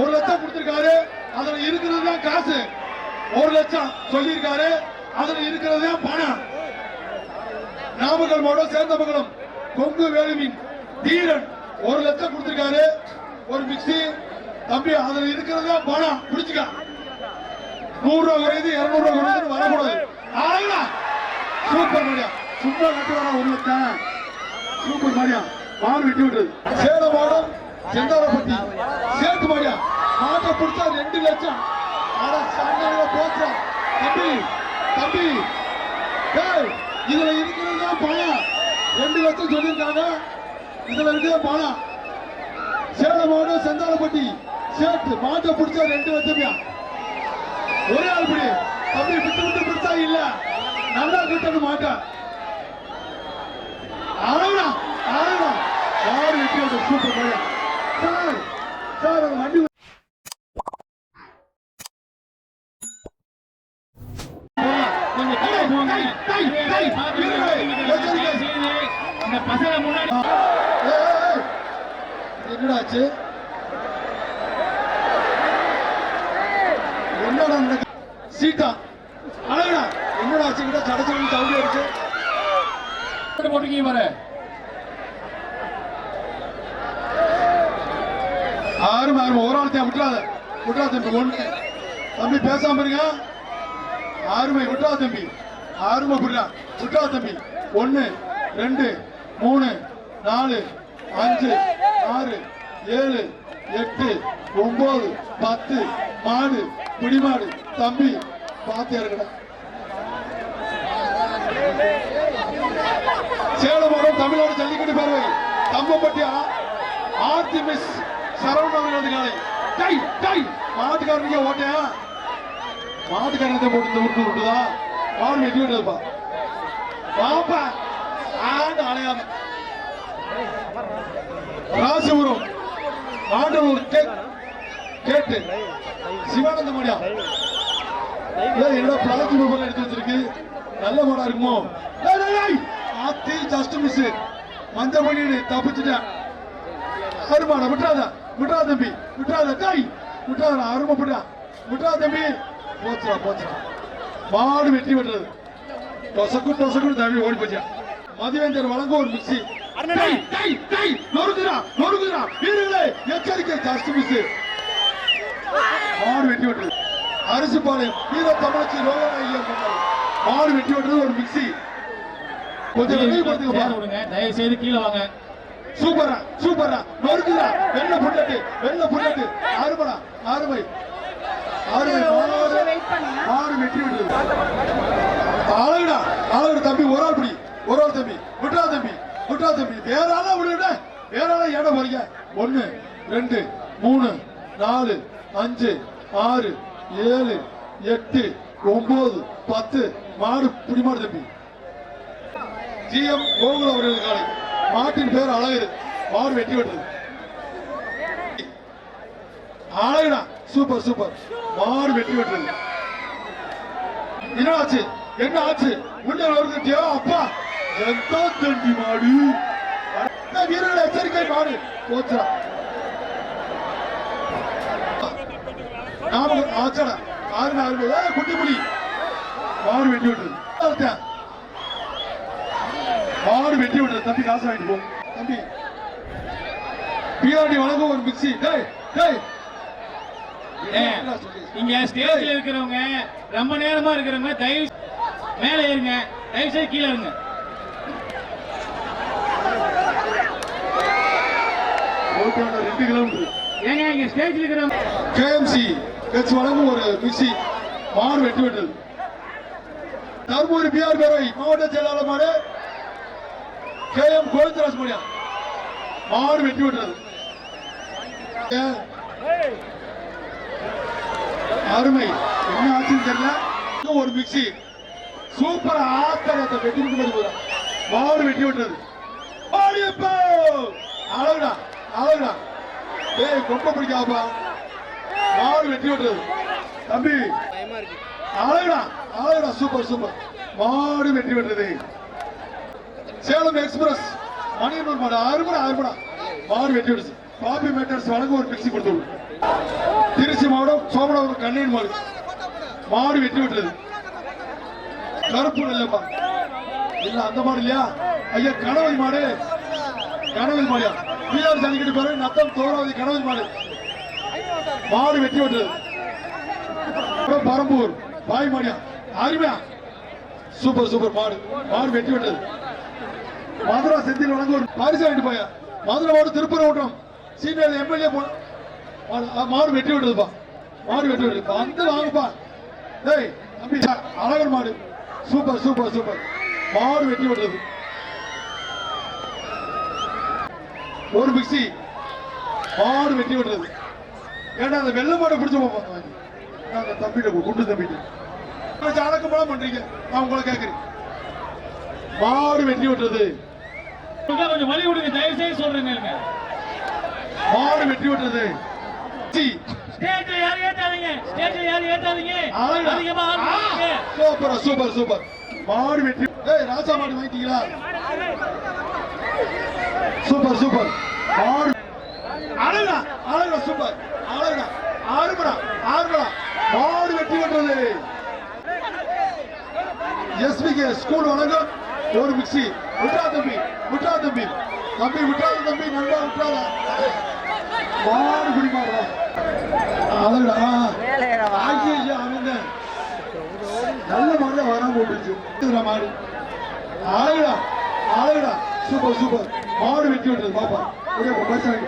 ஒரு லட்சம் கொடுத்திருக்காரு. அதுல இருக்கிறது தான் காசு. ஒரு லட்சம் சொல்லியிருக்காரு. அதுல இருக்கிறது தான் பணம். நாமக்கல் மாவட்டம் சேர்ந்தமங்கலம் கொங்கு வேலுமின் தீரன் ஒரு லட்சம் கொடுத்திருக்காரு. ஒரு மிக்சி தம்பி அதுல இருக்கிறது தான் பணம். பிடிச்சுக்க நூறு ரூபா குறையுது இருநூறு ரூபா குறையுது வரக்கூடாது. ஆளுங்களா சூப்பர் மாடியா சும்மா கட்டு வர ஒரு லட்சம். சூப்பர் மாடியா மாடு விட்டு விட்டுறது சேலம் மாவட்டம் செந்தாரப்பட்டி சேட்டு மாடியா மாட்டை பிடிச்சா ரெண்டு லட்சம் ஆனா சண்டையில போச்சா தம்பி தம்பி. டேய், இதுல இருக்கிறது தான் பணம் ரெண்டு லட்சம் சொல்லியிருக்காங்க. இதுல இருக்கிறது பணம் சேலம் மாவட்டம் செந்தாலப்பட்டி. சேட்டு மாட்டை பிடிச்சா ரெண்டு லட்சம்யா? ஒரே ஆள் பிடி. தம்பி விட்டு விட்டு பிடிச்சா இல்ல. நல்லா கிட்டணும் மாட்ட. அழகா அழகா யாரு வெட்டி சூப்பர் பையன் சார் சார் அந்த வண்டி கொஞ்சம் கீழே போங்க. டேய், டேய், டேய், வீரர்களே, எச்சரிக்கை. இந்த பசங்க முன்னாடி ஏய், ஏய், ஏய். என்னடா சீட்டா அழகா என்னடா ஆச்சு கிட்ட சடச்சு சவுண்ட் அடிச்சு. போட்டுக்கீங்க பாரு. ஆறும் ஆறும். ஒரு ஆள் தான் விட்டுறாத. விட்டுறா தம்பி ஒண்ணு. தம்பி பேசாம இருங்க. ஆறுமை விட்டுறா தம்பி. ஆறுமை விடுறா விட்டுறா தம்பி. ஒன்று ரெண்டு மூணு நாலு அஞ்சு ஆறு ஏழு எட்டு ஒன்பது பத்து மாடு பிடிமாடு தம்பி பார்த்து இறங்கடா. சேலம் மாவட்டம் தமிழ்நாடு ஜல்லிக்கட்டு பார்வை. தம்பப்பட்டி ஆர்த்தி மிஸ் சரவணன் காலை டை டை மாட்டுக்காரனுக்கே ஓட்டையா மாட்டுக்காரனத்தை போட்டு இந்த உருட்டு விட்டுதான் அவன் வெட்டி விட்டதுப்பா பாப்பா ஆண்டு அலையாம ராசிபுரம் ஆண்டவர் கே- கேட்டு சிவானந்த மொழியா என்னோட என்னடா பிளாஸ்டிக் மொபைல் எடுத்து வச்சிருக்கு நல்ல மாடா இருக்குமோ ஆத்தி ஜஸ்ட் மிஸ் மஞ்ச பண்ணிடு தப்பிச்சுட்டேன் அருமாடா விட்டுறாத விட்டுறாத தம்பி விட்டுறாத டேய் விட்டுறாத அருமை விட்டுறா தம்பி போச்சுடா போச்சுடா மாடு வெட்டி விட்டுறது டொசக்கு டொசக்கு தம்பி ஓடி போச்சா. மதிவேந்தர் வழங்க ஒரு மிக்சி. வீரர்களே, எச்சரிக்கை ஜஸ்ட் மிஸ் மாடு வெட்டி விட்டுறது அரிசி பாளையம் வீர தமிழச்சி ரோகநாயகியம் கொண்டாடு. மாடு வெட்டி விட்டுறது ஒரு மிக்சி கொஞ்சம் தயவு செய்து கீழே வாங்க. சூப்பரா சூப்பரா. நொறுக்குதா வெள்ள புல்லட்டு வெள்ள புல்லட்டு. அருமடா அருமை மாடு வெற்றி விடுறது அழகுடா அழகுடா தம்பி ஒரு ஆள் பிடி ஒரு ஆள் தம்பி விட்டுறா தம்பி விட்டுறா தம்பி. வேற ஆளா விடுவிட வேற ஆளா ஏட போறீங்க? ஒண்ணு ரெண்டு மூணு நாலு அஞ்சு ஆறு ஏழு எட்டு ஒன்பது பத்து மாடு பிடி மாடு தம்பி ஜிஎம் கோகுல் அவர்கள் காலை. மாட்டின் பேர் அழகு மாடு வெட்டி விட்டது அழகுடா. Super super. மாறு வெட்டி பெற்றது. என்ன ஆச்சு? என்ன ஆச்சு? உள்ள வருதுட்டியா அப்பா! எந்த தண்டி மாடு. அட, வீரர்கள் எச்சரிக்கை மாடு. கோச்சரா நாம ஆச்சடா. ஆறு நாலு ஏய், குட்டி புலி மாடு வெட்டி விட்டுருது அழுத்தேன். மாடு வெட்டி விட்டது தம்பி காசு வாங்கிட்டு போ. தம்பி. பிஆர்டி வழங்கும் ஒரு மிக்ஸி. டேய் டேய். இங்க ஸ்டேஜ்ல இருக்கிறவங்க ரொம்ப நேரமா இருக்கிறவங்க தயவு மேல ஏறுங்க. தயவு செய்து கீழே இருங்க. ரெண்டு கிலோமீட்டர் ஏங்க இங்க ஸ்டேஜ்ல இருக்கிறவங்க கேஎம்சி கட்சி வழங்கும் ஒரு மிக்ஸி மாடு வெட்டி விட்டது. தர்மபுரி பிஆர் பேரவை மாவட்ட செயலாளர் மாடு கேஎம் கோவிந்தராஜ் மாடு வெட்டி விட்டது. ஏன்? அருமை. என்ன ஆச்சுன்னு தெரியல? ஒரு மிக்சி சூப்பர் ஆத்தரத்தை வெட்டி விட்டு மாவு வெட்டி விட்டுறது மாரியப்போ! அழகுடா அழகுடா. ஏய் கொப்ப பிடிக்காப்பா மாவு வெட்டி விட்டுறது தம்பி அழகுடா அழகுடா சூப்பர் சூப்பர். மாடு வெட்டி விட்டது. சேலம் எக்ஸ்பிரஸ் மணியனூர் மாடு. அருமடா அருமடா. மாடு வெட்டி விடுச்சு காபி மேட்டர்ஸ் வழங்க ஒரு மிக்ஸி கொடுத்து திருச்சி மாவட்டம் சோமனபுரம் கண்ணீர் மாடு. மாடு வெட்டி விட்டது கருப்பு இல்லப்பா இல்ல அந்த மாடு இல்லையா? ஐயா கணவதி மாடு. கணவன் மாடியா? பிஆர் ஜல்லிக்கட்டு பாரு நத்தம் தோராவதி கணவதி மாடு. மாடு வெட்டி விட்டது பரம்பூர் பாய் மாடியா? அருமையா? சூப்பர் சூப்பர் மாடு. மாடு வெட்டி விட்டது மதுரா செந்தில் வழங்க ஒரு பரிசு வாங்கிட்டு போயா. மதுரை மாவட்டம் திருப்பூர் ஓட்டம் சீனியர் எம்எல்ஏ மாடு வெட்டி விடுதுப்பா. மாடு வெட்டி விட்டது வந்து வாங்கப்பா. டேய் தம்பி அழகர் மாடு. Super super super. மாடு வெட்டி விடுறது ஒரு மிக்சி மாடு வெட்டி விடுறது ஏன்னா அந்த வெள்ளை மாடை பிடிச்ச போப்பாங்க அந்த தம்பிட்ட குண்டு தம்பிட்டு. அடக்கமெல்லாம் பண்றீங்க? நான் உங்களை கேட்குறேன் மாடு வெட்டி விட்டுறது கொஞ்சம் வழி விடுங்க தயவு செய்து சொல்றேன் மாடு வெட்டி விட்டது சி, ஸ்டேஜ்ல யாரும் ஏத்தாதீங்க. ஸ்டேஜ்ல யாரும் ஏத்தாதீங்க. அதிகமா. Super super super. மாடு வெட்டி ஏய் ராஜா மாடு வாங்கிட்டீங்களா? Super super. மாடு அழகா அழகா சூப்பர். அழகா ஆறுமடா ஆறுமடா மாடு வெட்டி விட்டது எஸ்பிகே ஸ்கூல் வழங்கும். ஒரு மிக்ஸி. விட்டா தம்பி விட்டா தம்பி. தம்பி விட்டாத தம்பி நல்லா விட்டாத மாடு குடி மாடுறா அழகா ஐயோ அவன் தான். நல்ல மாடு வர போட்டுச்சு மாடு அழகுடா அழகுடா சூப்பர் சூப்பர். மாடு வெட்டி விட்டது பாப்பா. ஒரே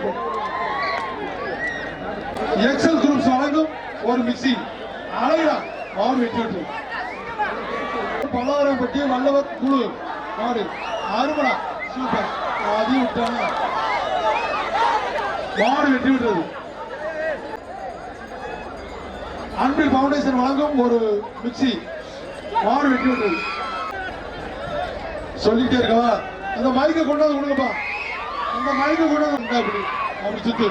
போ. எக்ஸல் குரூப்ஸ் வழங்கும் ஒரு மிக்ஸி அழகுடா மாடு வெட்டி விட்டது. பல்லாவரம் பட்டி வல்லவர் குழு. மாடு. அருமடா. சூப்பர். அதையும் விட்டானா? மாடு வெட்டி விட்டது. அன்பில் பவுண்டேஷன் வழங்கும் ஒரு மிக்சி மாடு வெட்டி விட்டது. சொல்லிக்கிட்டே இருக்கவா? அந்த மைக்கை கொண்டாந்து கொடுங்கப்பா. அந்த மைக்கை கொண்டாந்து கொடுங்க அப்படி. அப்படி சுத்து.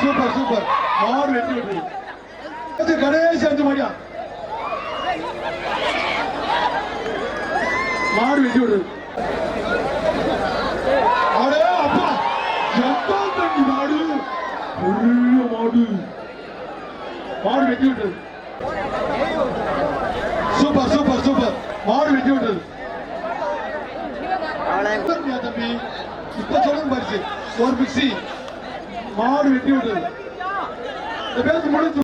Super super. மாடு வெட்டி விட்டது. கடைசி அஞ்சு மணியா மாடு வெட்டி விடுறது அடே அப்பா ஜப்பான் தண்ணி மாடு பெரிய மாடு மாடு வெட்டி விட்டது சூப்பர் சூப்பர் சூப்பர். மாடு வெட்டி விட்டது. தம்பி? இப்ப சொல்லுங்க பரிசு. ஒரு மிக்சி மாடு வெட்டி விட்டது. இந்த முடிஞ்சு